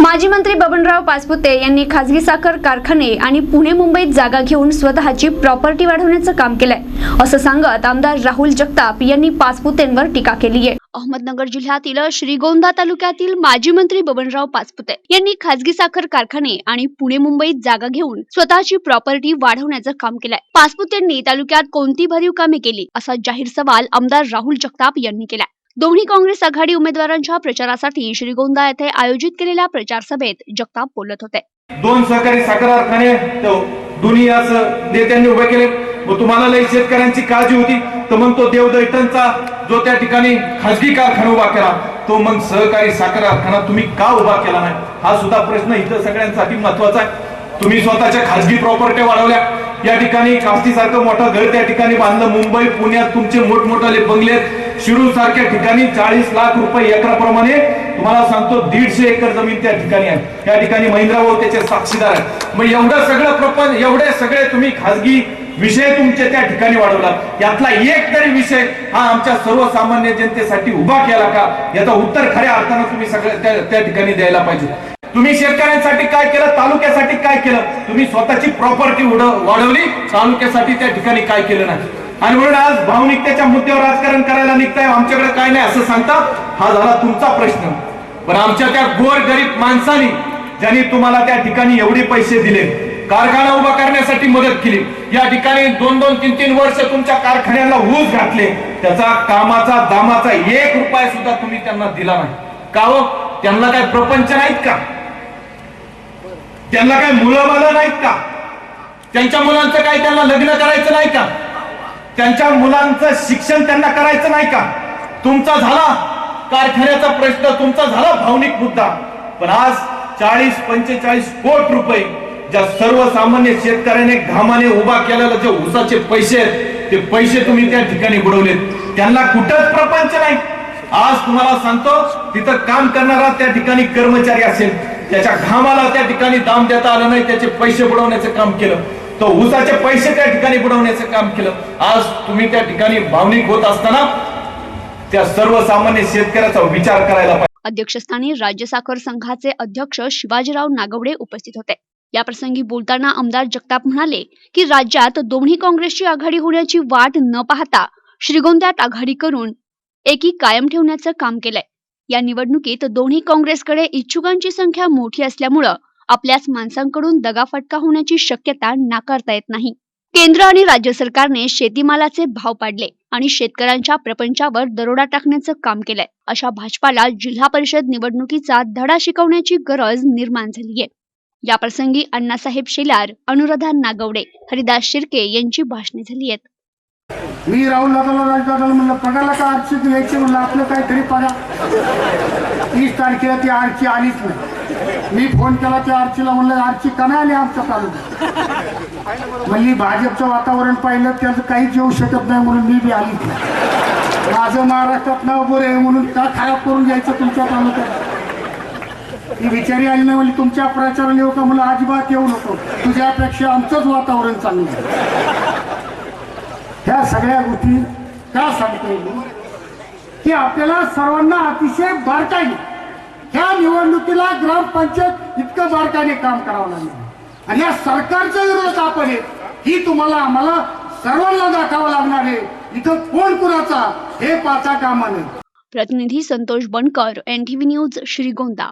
माजी मंत्री बबनराव पाचपुते यांनी खासगी साखर कारखाने आणि पुणे मुंबईत जागा घेऊन स्वतःची प्रॉपर्टी वाढवण्याचं काम केलंय. असं सांगत आमदार राहुल जगताप यांनी पाचपुतेंवर टीका केली आहे अहमदनगर जिल्ह्यातील श्रीगोंदा तालुक्यातील माजी मंत्री बबनराव पाचपुते यांनी खासगी साखर कारखाने आणि पुणे मुंबईत जागा घेऊन स्वतःची प्रॉपर्टी वाढवण्याचं काम केलंय. पाचपुतेंनी तालुक्यात कोणती भरीव कामे केली असा जाहीर सवाल आमदार राहुल जगताप यांनी केलाय. दोन्ही काँग्रेस आघाडी उमेदवारांच्या प्रचारासाठी श्रीगोंदा येथे आयोजित केलेल्या प्रचार सभेत जगताप बोलत होते. दोन सहकारी साखर कारखाने दोन्ही असं नेत्यांनी उभे केले. मग तुम्हाला लई शेतकऱ्यांची काळजी होती. तर मग तो देवदैठणचा जो त्या ठिकाणी खासगी कारखाना उभा केला तो मग सहकारी साखर कारखाना तुम्ही का उभा केला नाही? हा सुद्धा प्रश्न इथं सगळ्यांसाठी महत्त्वाचा आहे. तुम्ही स्वतःच्या खासगी प्रॉपर्टी वाढवल्या. या ठिकाणी काष्टी सारखं मोठं घर त्या ठिकाणी बांधलं. मुंबई पुण्यात तुमचे मोठमोठाले बंगले शिरूर सारख्या ठिकाणी चाळीस लाख रुपये एकराप्रमाणे तुम्हाला सांगतो दीडशे एकर जमीन त्या ठिकाणी आहे. त्या ठिकाणी महिंद्रा भाऊ त्याचे साक्षीदार आहेत. मग एवढं सगळं प्रपंच एवढे सगळे तुम्ही खाजगी विषय तुमचे त्या ठिकाणी वाढवला यातला एक तरी विषय हा आमच्या सर्वसामान्य जनतेसाठी उभा केला का? याचं उत्तर खऱ्या अर्थानं तुम्ही सगळ्या त्या- त्या ठिकाणी द्यायला पाहिजे. तुम्ही शेतकऱ्यांसाठी काय केलं? तालुक्यासाठी काय केलं? तुम्ही स्वतःची प्रॉपर्टी वाढवली तालुक्यासाठी त्या ठिकाणी काय केलं नाही? आणि म्हणून आज भावनिकतेच्या मुद्द्यावर राजकारण करायला निघताय आमच्याकडे काय नाही असं सांगता हा झाला तुमचा प्रश्न. पण आमच्या त्या गोर गरीब माणसानी ज्यांनी तुम्हाला त्या ठिकाणी एवढे पैसे दिले कारखाना उभा करण्यासाठी मदत केली या ठिकाणी दोन दोन तीन तीन वर्ष तुमच्या कारखान्याला ऊस घातले त्याचा कामाचा दामाचा एक रुपया सुद्धा तुम्ही त्यांना दिला नाही. का हो? त्यांना काय प्रपंच नाहीत का? त्यांना काय मुलं बालं नाहीत का? त्यांच्या मुलांचं काय त्यांना लग्न करायचं नाही का? त्यांच्या मुलांचं शिक्षण त्यांना करायचं नाही का? तुमचा झाला कारखान्याचा प्रश्न तुमचा झाला भावनिक मुद्दा. पण आज चाळीस पंचेचाळीस कोट रुपये ज्या सर्वसामान्य शेतकऱ्याने घामाने उभा केलेला जे उसाचे पैसे आहेत ते पैसे तुम्ही त्या ठिकाणी बुडवलेत. त्यांना कुठंच प्रपंच नाही. आज तुम्हाला सांगतो तिथं काम करणारा त्या ठिकाणी कर्मचारी असेल. त्याच्या घामाला त्या ठिकाणी दाम देता आलं नाही त्याचे पैसे बुडवण्याचं काम केलं. तो ऊसाचे पैसे त्या ठिकाणी बुडवण्याचं काम केलं. आज तुम्ही त्या ठिकाणी भावनिक होत असताना त्या सर्वसामान्य शेतकऱ्याचा विचार करायला पाहिजे. अध्यक्षस्थानी राज्य साखर संघाचे अध्यक्ष शिवाजीराव नागवडे उपस्थित होते. याप्रसंगी बोलताना आमदार जगताप म्हणाले की राज्यात दोन्ही काँग्रेसची आघाडी होण्याची वाट न पाहता श्रीगोंद्यात आघाडी करून एकी कायम ठेवण्याचं काम केलंय. या निवडणुकीत दोन्ही काँग्रेसकडे इच्छुकांची संख्या मोठी असल्यामुळं आपल्याच माणसांकडून दगाफटका होण्याची शक्यता नाकारता येत नाही. केंद्र आणि राज्य सरकारने शेतीमालाचे भाव पाडले आणि शेतकऱ्यांच्या प्रपंचावर दरोडा टाकण्याचं काम केलंय. अशा भाजपाला जिल्हा परिषद निवडणुकीचा धडा शिकवण्याची गरज निर्माण झालीय याप्रसंगी अण्णासाहेब शेलार अनुराधा नागवडे हरिदास शिर्के यांची भाषणे झाली आहेत. मी राहुल दादाला राजदादाला म्हणलं पगारला का आरची यायची? म्हणलं आपलं काहीतरी पगा. तीस तारखेला ती आरची आलीच नाही. मी फोन केला त्या आरचीला म्हणलं आरची का नाही आली आमच्या तालुक्यात? म्हणली भाजपचं वातावरण पाहिलं त्याचं काहीच येऊ शकत नाही म्हणून मी बी आलीच नाही. माझं महाराष्ट्रात नाव बरं आहे म्हणून का खराब करून घ्यायचं तुमच्या तालुक्यात? ती विचारी आली नाही म्हणली तुमच्या प्रचाराला येऊ का? म्हणलं अजिबात येऊ नको. तुझ्यापेक्षा आमचंच वातावरण चांगलं आहे. ह्या सगळ्या गोष्टी का सांगतोय की आपल्याला सर्वांना अतिशय बारकाईने ह्या निवडणुकीला ग्रामपंचायत इतकं बारकाईने काम करावं लागलं. आणि या सरकारचा विरोध आपण आहे ही तुम्हाला आम्हाला सर्वांना दाखवावं लागणार आहे. इथं कोण कुणाचा हे पाचा काम नये. प्रतिनिधी संतोष बनकर एनटीव्ही न्यूज श्रीगोंदा.